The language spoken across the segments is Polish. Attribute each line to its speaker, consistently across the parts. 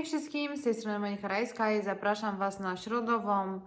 Speaker 1: Hej wszystkim, z tej strony Monika Rajska i zapraszam Was na środową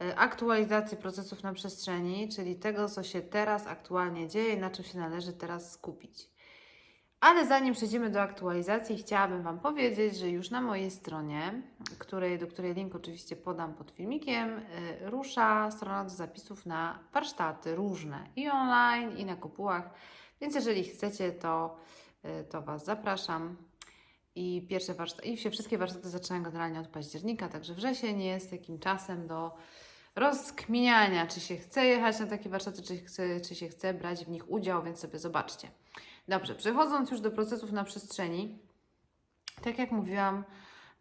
Speaker 1: e, aktualizację procesów na przestrzeni, czyli tego, co się teraz aktualnie dzieje i na czym się należy teraz skupić. Ale zanim przejdziemy do aktualizacji, chciałabym Wam powiedzieć, że już na mojej stronie, której, do której link oczywiście podam pod filmikiem, e, rusza strona do zapisów na warsztaty różne i online, i na kopułach. Więc jeżeli chcecie, to, e, to Was zapraszam. I pierwsze warsztaty, i się wszystkie warsztaty zaczynają generalnie od października, także wrzesień jest takim czasem do rozkminiania, czy się chce jechać na takie warsztaty, czy, chce, czy się chce brać w nich udział, więc sobie zobaczcie. Dobrze, przechodząc już do procesów na przestrzeni, tak jak mówiłam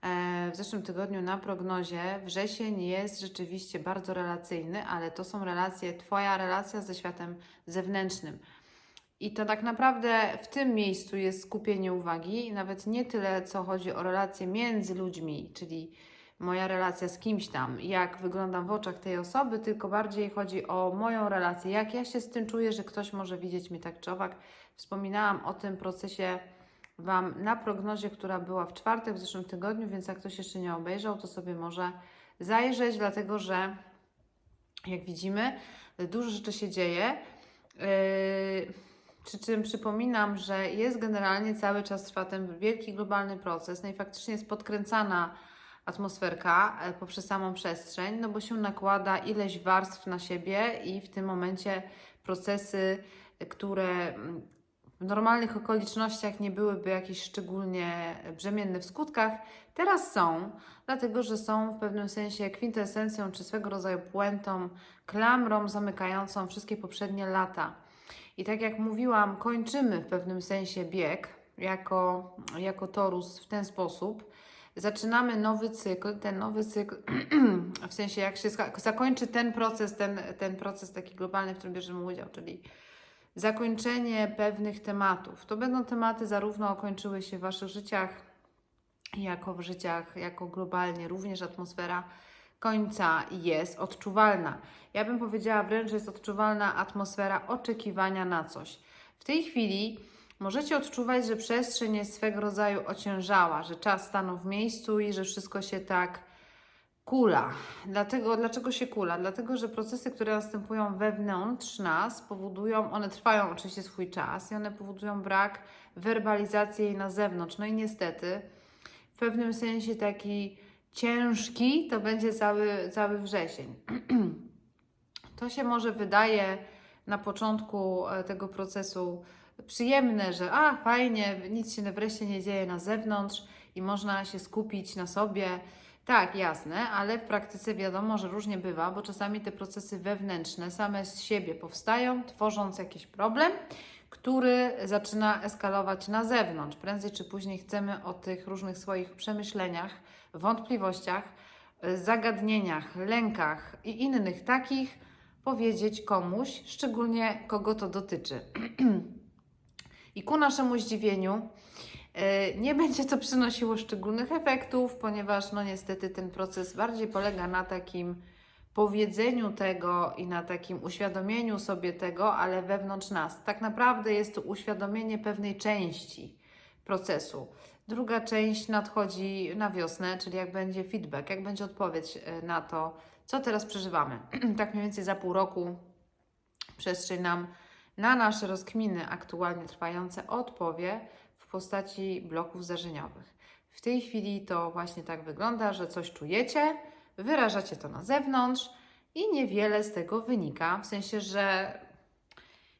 Speaker 1: e, w zeszłym tygodniu na prognozie, wrzesień jest rzeczywiście bardzo relacyjny, ale to są relacje, Twoja relacja ze światem zewnętrznym. I to tak naprawdę w tym miejscu jest skupienie uwagi, nawet nie tyle, co chodzi o relacje między ludźmi, czyli moja relacja z kimś tam, jak wyglądam w oczach tej osoby, tylko bardziej chodzi o moją relację, jak ja się z tym czuję, że ktoś może widzieć mnie tak czy owak. Wspominałam o tym procesie Wam na prognozie, która była w czwartek w zeszłym tygodniu, więc jak ktoś jeszcze nie obejrzał, to sobie może zajrzeć, dlatego że jak widzimy, dużo rzeczy się dzieje. Yy, przy czym przypominam, że jest generalnie cały czas trwa ten wielki globalny proces, no i faktycznie jest podkręcana atmosferka e, poprzez samą przestrzeń, no bo się nakłada ileś warstw na siebie i w tym momencie procesy, które mm, w normalnych okolicznościach nie byłyby jakieś szczególnie brzemienne w skutkach, teraz są, dlatego że są w pewnym sensie kwintesencją czy swego rodzaju puentą, klamrą zamykającą wszystkie poprzednie lata. I tak jak mówiłam, kończymy w pewnym sensie bieg jako, jako torus w ten sposób. Zaczynamy nowy cykl. Ten nowy cykl, w sensie jak się zakończy ten proces, ten, ten proces taki globalny, w którym bierzemy udział, czyli zakończenie pewnych tematów. To będą tematy zarówno kończyły się w Waszych życiach, jako w życiach, jako globalnie, również atmosfera końca jest odczuwalna. Ja bym powiedziała wręcz, że jest odczuwalna atmosfera oczekiwania na coś. W tej chwili możecie odczuwać, że przestrzeń jest swego rodzaju ociężała, że czas stanął w miejscu i że wszystko się tak kula. Dlatego, dlaczego się kula? Dlatego, że procesy, które następują wewnątrz nas, powodują, one trwają oczywiście swój czas i one powodują brak werbalizacji jej na zewnątrz. No i niestety, w pewnym sensie taki ciężki to będzie cały, cały wrzesień. To się może wydaje na początku e, tego procesu przyjemne, że a fajnie, nic się wreszcie nie dzieje na zewnątrz i można się skupić na sobie. Tak, jasne, ale w praktyce wiadomo, że różnie bywa, bo czasami te procesy wewnętrzne same z siebie powstają, tworząc jakiś problem, który zaczyna eskalować na zewnątrz. Prędzej czy później chcemy o tych różnych swoich przemyśleniach, wątpliwościach, zagadnieniach, lękach i innych takich powiedzieć komuś, szczególnie kogo to dotyczy. I ku naszemu zdziwieniu, e, nie będzie to przynosiło szczególnych efektów, ponieważ no niestety ten proces bardziej polega na takim powiedzeniu tego i na takim uświadomieniu sobie tego, ale wewnątrz nas. Tak naprawdę jest to uświadomienie pewnej części procesu. Druga część nadchodzi na wiosnę, czyli jak będzie feedback, jak będzie odpowiedź e, na to, co teraz przeżywamy. tak mniej więcej za pół roku przestrzeń nam na nasze rozkminy aktualnie trwające odpowie w postaci bloków zdarzeniowych. W tej chwili to właśnie tak wygląda, że coś czujecie, wyrażacie to na zewnątrz i niewiele z tego wynika, w sensie, że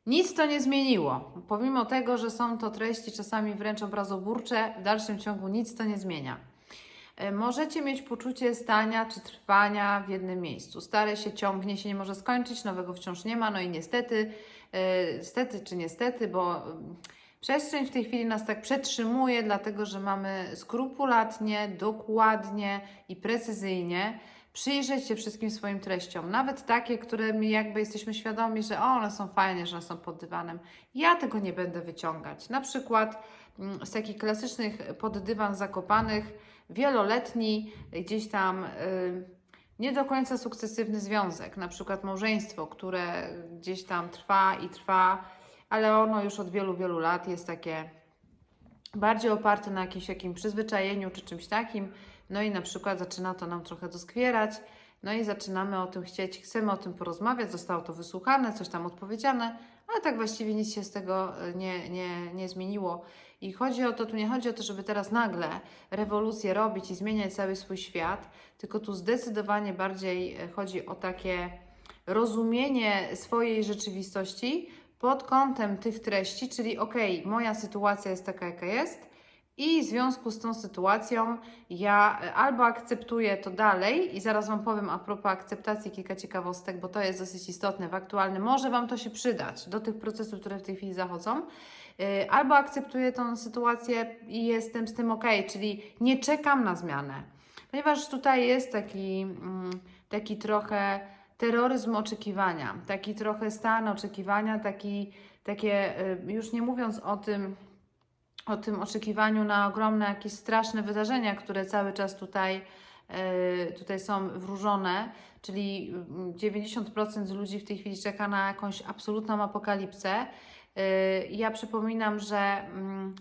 Speaker 1: nic to nie zmieniło. Pomimo tego, że są to treści czasami wręcz obrazoburcze, w dalszym ciągu nic to nie zmienia. E, Możecie mieć poczucie stania czy trwania w jednym miejscu. Stare się ciągnie, się nie może skończyć, nowego wciąż nie ma, no i niestety, niestety czy niestety, bo mm, przestrzeń w tej chwili nas tak przetrzymuje, dlatego że mamy skrupulatnie, dokładnie i precyzyjnie przyjrzeć się wszystkim swoim treściom, nawet takie, które my jakby jesteśmy świadomi, że o, one są fajne, że one są pod dywanem. Ja tego nie będę wyciągać. Na przykład mm, z takich klasycznych pod dywan zakopanych, wieloletni, gdzieś tam y, nie do końca sukcesywny związek, na przykład małżeństwo, które gdzieś tam trwa i trwa, ale ono już od wielu, wielu lat jest takie bardziej oparte na jakimś takim przyzwyczajeniu czy czymś takim. No i na przykład zaczyna to nam trochę doskwierać. No i zaczynamy o tym chcieć, chcemy o tym porozmawiać, zostało to wysłuchane, coś tam odpowiedziane, ale tak właściwie nic się z tego e, nie, nie, nie zmieniło. I chodzi o to, tu nie chodzi o to, żeby teraz nagle rewolucję robić i zmieniać cały swój świat, tylko tu zdecydowanie bardziej e, chodzi o takie rozumienie swojej rzeczywistości pod kątem tych treści, czyli okej, moja sytuacja jest taka, jaka jest, i w związku z tą sytuacją ja e, albo akceptuję to dalej i zaraz Wam powiem a propos akceptacji kilka ciekawostek, bo to jest dosyć istotne w aktualnym. Może Wam to się przydać do tych procesów, które w tej chwili zachodzą. Yy, Albo akceptuję tą sytuację i jestem z tym ok, czyli nie czekam na zmianę. Ponieważ tutaj jest taki, mm, taki trochę terroryzm oczekiwania, taki trochę stan oczekiwania, taki, takie, y, już nie mówiąc o tym, o tym oczekiwaniu na ogromne, jakieś straszne wydarzenia, które cały czas tutaj, e, tutaj są wróżone, czyli mm, 90% z ludzi w tej chwili czeka na jakąś absolutną apokalipsę. E, Ja przypominam, że mm,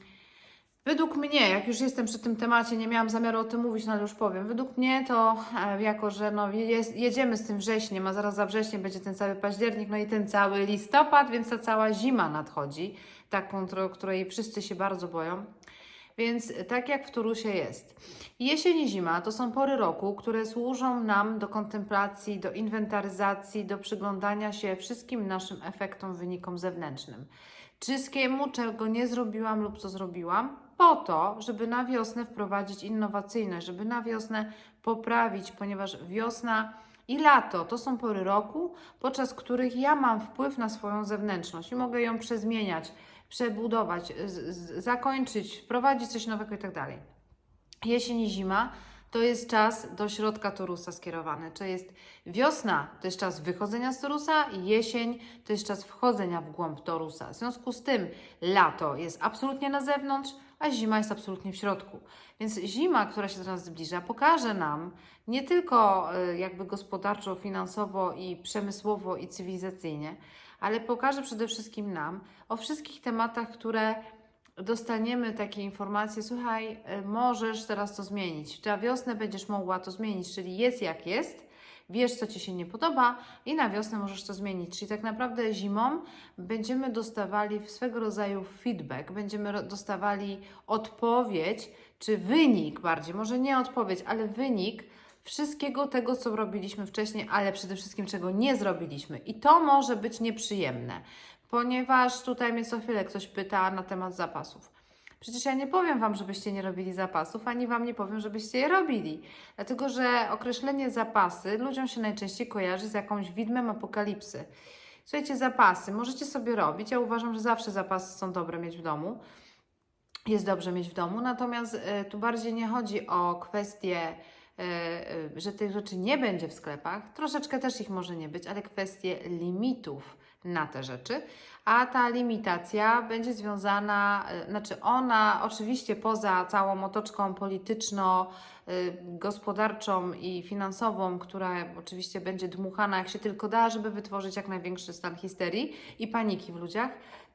Speaker 1: według mnie, jak już jestem przy tym temacie, nie miałam zamiaru o tym mówić, no ale już powiem, według mnie to e, jako, że no, je- jedziemy z tym wrześniem, a zaraz za wrześniem będzie ten cały październik, no i ten cały listopad, więc ta cała zima nadchodzi, taką, której wszyscy się bardzo boją. Więc tak jak w Turusie jest. Jesień i zima to są pory roku, które służą nam do kontemplacji, do inwentaryzacji, do przyglądania się wszystkim naszym efektom, wynikom zewnętrznym. Wszystkiemu, czego nie zrobiłam lub co zrobiłam, po to, żeby na wiosnę wprowadzić innowacyjność, żeby na wiosnę poprawić, ponieważ wiosna i lato to są pory roku, podczas których ja mam wpływ na swoją zewnętrzność i mogę ją przezmieniać, przebudować, zakończyć, wprowadzić coś nowego i tak dalej. Jesień i zima to jest czas do środka torusa skierowany. To jest wiosna, to jest czas wychodzenia z torusa, jesień to jest czas wchodzenia w głąb torusa. W związku z tym lato jest absolutnie na zewnątrz, a zima jest absolutnie w środku. Więc zima, która się do nas zbliża, pokaże nam nie tylko y, jakby gospodarczo, finansowo i przemysłowo i cywilizacyjnie, ale pokaże przede wszystkim nam o wszystkich tematach, które dostaniemy takie informacje, słuchaj, y, możesz teraz to zmienić. Na wiosnę będziesz mogła to zmienić, czyli jest jak jest, wiesz, co Ci się nie podoba i na wiosnę możesz to zmienić. Czyli tak naprawdę zimą będziemy dostawali swego rodzaju feedback, będziemy dostawali odpowiedź, czy wynik bardziej, może nie odpowiedź, ale wynik wszystkiego tego, co robiliśmy wcześniej, ale przede wszystkim czego nie zrobiliśmy. I to może być nieprzyjemne, ponieważ tutaj mnie co chwilę ktoś pyta na temat zapasów. Przecież ja nie powiem Wam, żebyście nie robili zapasów, ani Wam nie powiem, żebyście je robili. Dlatego, że określenie zapasy ludziom się najczęściej kojarzy z jakąś widmem apokalipsy. Słuchajcie, zapasy możecie sobie robić. Ja uważam, że zawsze zapasy są dobre mieć w domu. Jest dobrze mieć w domu, natomiast e, tu bardziej nie chodzi o kwestię, e, e, że tych rzeczy nie będzie w sklepach. Troszeczkę też ich może nie być, ale kwestie limitów na te rzeczy. A ta limitacja będzie związana, e, znaczy ona oczywiście poza całą otoczką polityczno, gospodarczą i finansową, która oczywiście będzie dmuchana jak się tylko da, żeby wytworzyć jak największy stan histerii i paniki w ludziach.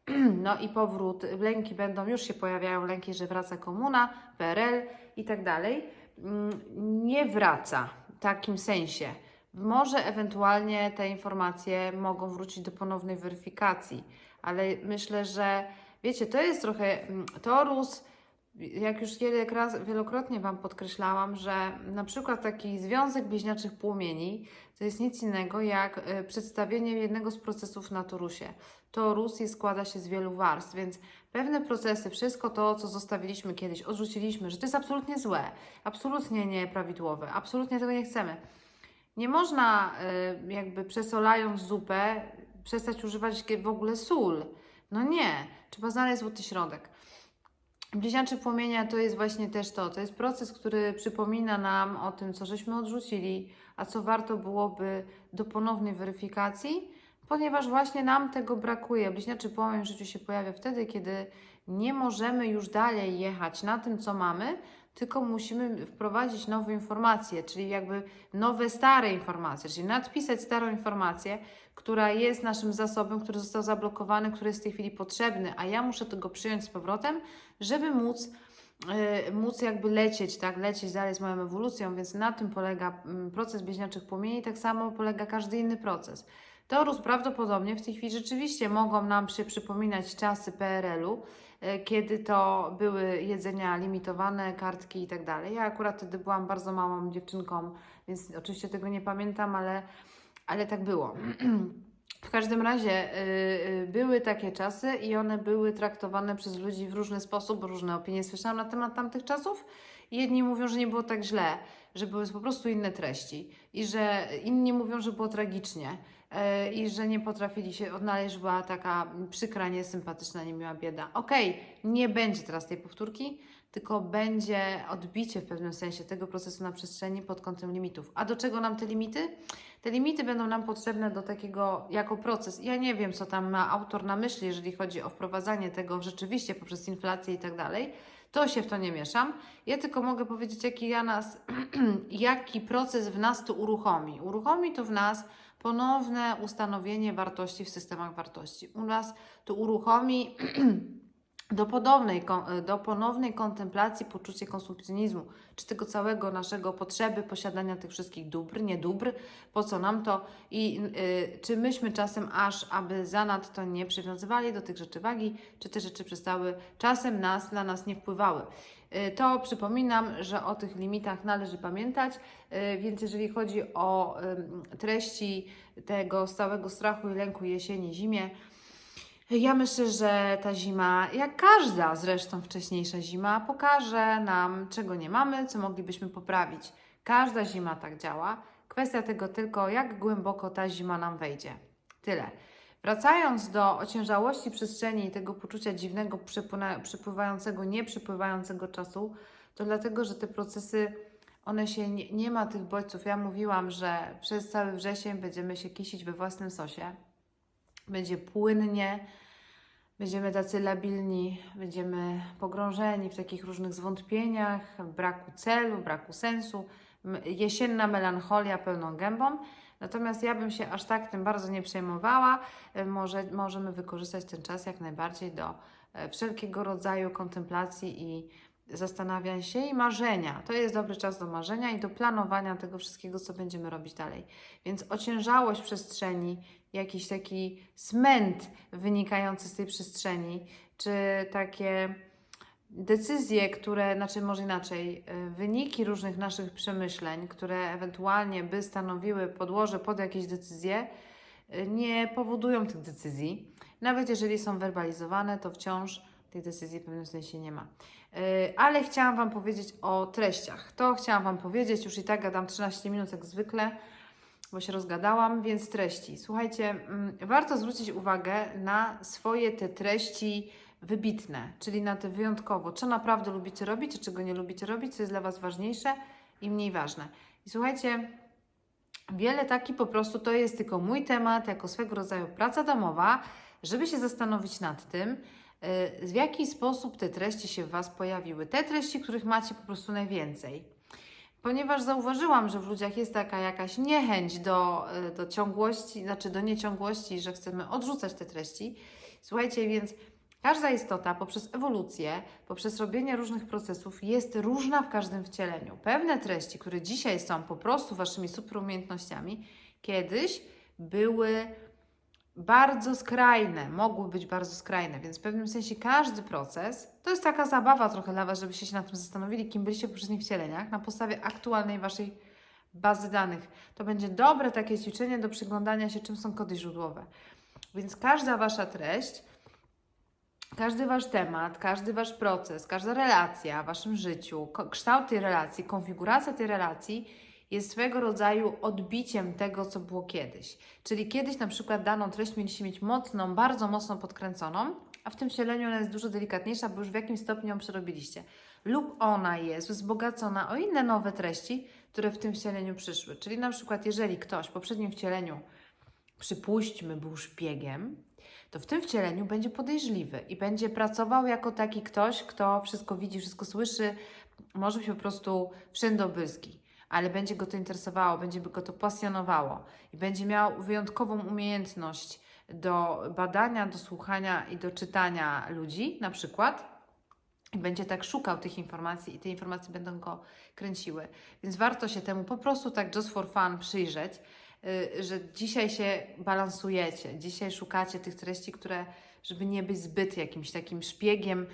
Speaker 1: No i powrót, lęki będą, już się pojawiają lęki, że wraca komuna, PRL i tak dalej. Mm, Nie wraca w takim sensie. Może ewentualnie te informacje mogą wrócić do ponownej weryfikacji, ale myślę, że wiecie, to jest trochę mm, torus. Jak już wielokrotnie Wam podkreślałam, że na przykład taki związek bliźniaczych płomieni to jest nic innego jak e, przedstawienie jednego z procesów na torusie. Torus jest, składa się z wielu warstw, więc pewne procesy, wszystko to, co zostawiliśmy kiedyś, odrzuciliśmy, że to jest absolutnie złe, absolutnie nieprawidłowe, absolutnie tego nie chcemy. Nie można y, jakby przesolając zupę przestać używać w ogóle sól. No nie, trzeba znaleźć złoty środek. Bliźniacze płomienia to jest właśnie też to. To jest proces, który przypomina nam o tym, co żeśmy odrzucili, a co warto byłoby do ponownej weryfikacji, ponieważ właśnie nam tego brakuje. Bliźniaczy płomień w życiu się pojawia wtedy, kiedy nie możemy już dalej jechać na tym, co mamy, tylko musimy wprowadzić nowe informacje, czyli jakby nowe, stare informacje, czyli nadpisać starą informację, która jest naszym zasobem, który został zablokowany, który jest w tej chwili potrzebny, a ja muszę tego przyjąć z powrotem, żeby móc y, móc jakby lecieć, tak, lecieć dalej z moją ewolucją, więc na tym polega mm, proces bliźniaczych płomieni, tak samo polega każdy inny proces. Torus prawdopodobnie w tej chwili rzeczywiście mogą nam się przypominać czasy PRL-u, kiedy to były jedzenia limitowane, kartki i tak dalej. Ja akurat wtedy byłam bardzo małą dziewczynką, więc oczywiście tego nie pamiętam, ale, ale tak było. W każdym razie y, y, były takie czasy i one były traktowane przez ludzi w różny sposób, różne opinie słyszałam na temat tamtych czasów. Jedni mówią, że nie było tak źle, że były po prostu inne treści i że inni mówią, że było tragicznie e, i że nie potrafili się odnaleźć, była taka przykra, niesympatyczna, niemiła bieda. Okej, nie będzie teraz tej powtórki, tylko będzie odbicie w pewnym sensie tego procesu na przestrzeni pod kątem limitów. A do czego nam te limity? Te limity będą nam potrzebne do takiego jako proces. Ja nie wiem, co tam ma autor na myśli, jeżeli chodzi o wprowadzanie tego rzeczywiście poprzez inflację i tak dalej. To się w to nie mieszam. Ja tylko mogę powiedzieć, jaki, ja nas, jaki proces w nas to uruchomi. Uruchomi to w nas ponowne ustanowienie wartości w systemach wartości. U nas to uruchomi do, podobnej, kon- do ponownej kontemplacji poczucie konsumpcjonizmu, czy tego całego naszego potrzeby posiadania tych wszystkich dóbr, nie dóbr, po co nam to i y, czy myśmy czasem aż, aby zanadto nie przywiązywali do tych rzeczy wagi, czy te rzeczy przestały czasem nas, na nas nie wpływały. Y, To przypominam, że o tych limitach należy pamiętać, y, więc jeżeli chodzi o ym, treści tego stałego strachu i lęku jesieni, zimie, ja myślę, że ta zima, jak każda zresztą wcześniejsza zima, pokaże nam, czego nie mamy, co moglibyśmy poprawić. Każda zima tak działa. Kwestia tego tylko, jak głęboko ta zima nam wejdzie. Tyle. Wracając do ociężałości przestrzeni i tego poczucia dziwnego, przypływającego, nieprzypływającego czasu, to dlatego, że te procesy, one się, nie, nie ma tych bodźców. Ja mówiłam, że przez cały wrzesień będziemy się kisić we własnym sosie będzie płynnie, będziemy tacy labilni, będziemy pogrążeni w takich różnych zwątpieniach, braku celu, braku sensu, jesienna melancholia pełną gębą. Natomiast ja bym się aż tak tym bardzo nie przejmowała. E, Może, możemy wykorzystać ten czas jak najbardziej do e, wszelkiego rodzaju kontemplacji i zastanawiań się i marzenia. To jest dobry czas do marzenia i do planowania tego wszystkiego, co będziemy robić dalej. Więc ociężałość przestrzeni, jakiś taki smęt wynikający z tej przestrzeni, czy takie decyzje, które, znaczy może inaczej, y, wyniki różnych naszych przemyśleń, które ewentualnie by stanowiły podłoże pod jakieś decyzje, y, nie powodują tych decyzji. Nawet jeżeli są werbalizowane, to wciąż tych decyzji w pewnym sensie nie ma. Y, Ale chciałam Wam powiedzieć o treściach. To chciałam Wam powiedzieć, już i tak gadam 13 minut jak zwykle bo się rozgadałam, więc treści. Słuchajcie, mm, warto zwrócić uwagę na swoje te treści wybitne, czyli na te wyjątkowo, co naprawdę lubicie robić, a czego nie lubicie robić, co jest dla Was ważniejsze i mniej ważne. I słuchajcie, wiele taki po prostu to jest tylko mój temat, jako swego rodzaju praca domowa, żeby się zastanowić nad tym, w jaki sposób te treści się w Was pojawiły. Te treści, których macie po prostu najwięcej ponieważ zauważyłam, że w ludziach jest taka jakaś niechęć do, y, do ciągłości, znaczy do nieciągłości, że chcemy odrzucać te treści. Słuchajcie, więc każda istota poprzez ewolucję, poprzez robienie różnych procesów jest różna w każdym wcieleniu. Pewne treści, które dzisiaj są po prostu waszymi superumiejętnościami, kiedyś były bardzo skrajne, mogły być bardzo skrajne, więc w pewnym sensie każdy proces to jest taka zabawa trochę dla Was, żebyście się nad tym zastanowili, kim byliście w poprzednich wcieleniach, na podstawie aktualnej Waszej bazy danych. To będzie dobre takie ćwiczenie do przyglądania się, czym są kody źródłowe. Więc każda Wasza treść, każdy Wasz temat, każdy Wasz proces, każda relacja w Waszym życiu, kształt tej relacji, konfiguracja tej relacji jest swego rodzaju odbiciem tego, co było kiedyś. Czyli kiedyś na przykład daną treść mieliście mieć mocną, bardzo mocno podkręconą, a w tym wcieleniu ona jest dużo delikatniejsza, bo już w jakimś stopniu ją przerobiliście. Lub ona jest wzbogacona o inne nowe treści, które w tym wcieleniu przyszły. Czyli na przykład, jeżeli ktoś w poprzednim wcieleniu, przypuśćmy, był szpiegiem, to w tym wcieleniu będzie podejrzliwy i będzie pracował jako taki ktoś, kto wszystko widzi, wszystko słyszy, może być po prostu wszędobylski, ale będzie go to interesowało, będzie go to pasjonowało i będzie miał wyjątkową umiejętność do badania, do słuchania i do czytania ludzi, na przykład. I będzie tak szukał tych informacji i te informacje będą go kręciły. Więc warto się temu po prostu tak just for fun przyjrzeć, y, że dzisiaj się balansujecie, dzisiaj szukacie tych treści, które, żeby nie być zbyt jakimś takim szpiegiem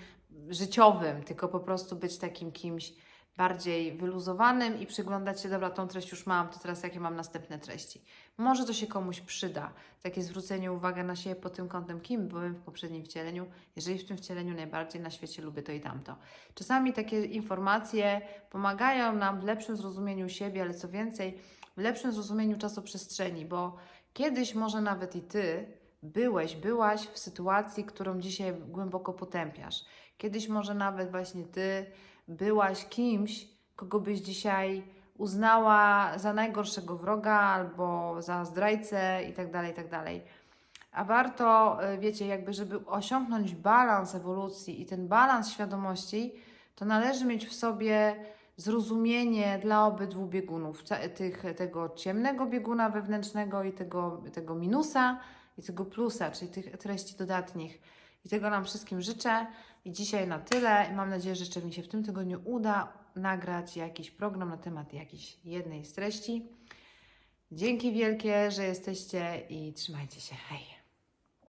Speaker 1: życiowym, tylko po prostu być takim kimś bardziej wyluzowanym i przyglądać się, dobra, tą treść już mam, to teraz jakie mam następne treści. Może to się komuś przyda, takie zwrócenie uwagi na siebie pod tym kątem, kim byłem w poprzednim wcieleniu, jeżeli w tym wcieleniu najbardziej na świecie lubię to i tamto. Czasami takie informacje pomagają nam w lepszym zrozumieniu siebie, ale co więcej, w lepszym zrozumieniu czasoprzestrzeni, bo kiedyś może nawet i Ty byłeś, byłaś w sytuacji, którą dzisiaj głęboko potępiasz. Kiedyś może nawet właśnie Ty byłaś kimś, kogo byś dzisiaj uznała za najgorszego wroga albo za zdrajcę i tak dalej, i tak. A warto, y, wiecie, jakby, żeby osiągnąć balans ewolucji i ten balans świadomości, to należy mieć w sobie zrozumienie dla obydwu biegunów, tych, tego ciemnego bieguna wewnętrznego i tego, tego minusa i tego plusa, czyli tych treści dodatnich. I tego nam wszystkim życzę. I dzisiaj na tyle. Mam nadzieję, że jeszcze mi się w tym tygodniu uda nagrać jakiś program na temat jakiejś jednej z treści. Dzięki wielkie, że jesteście i trzymajcie się. Hej!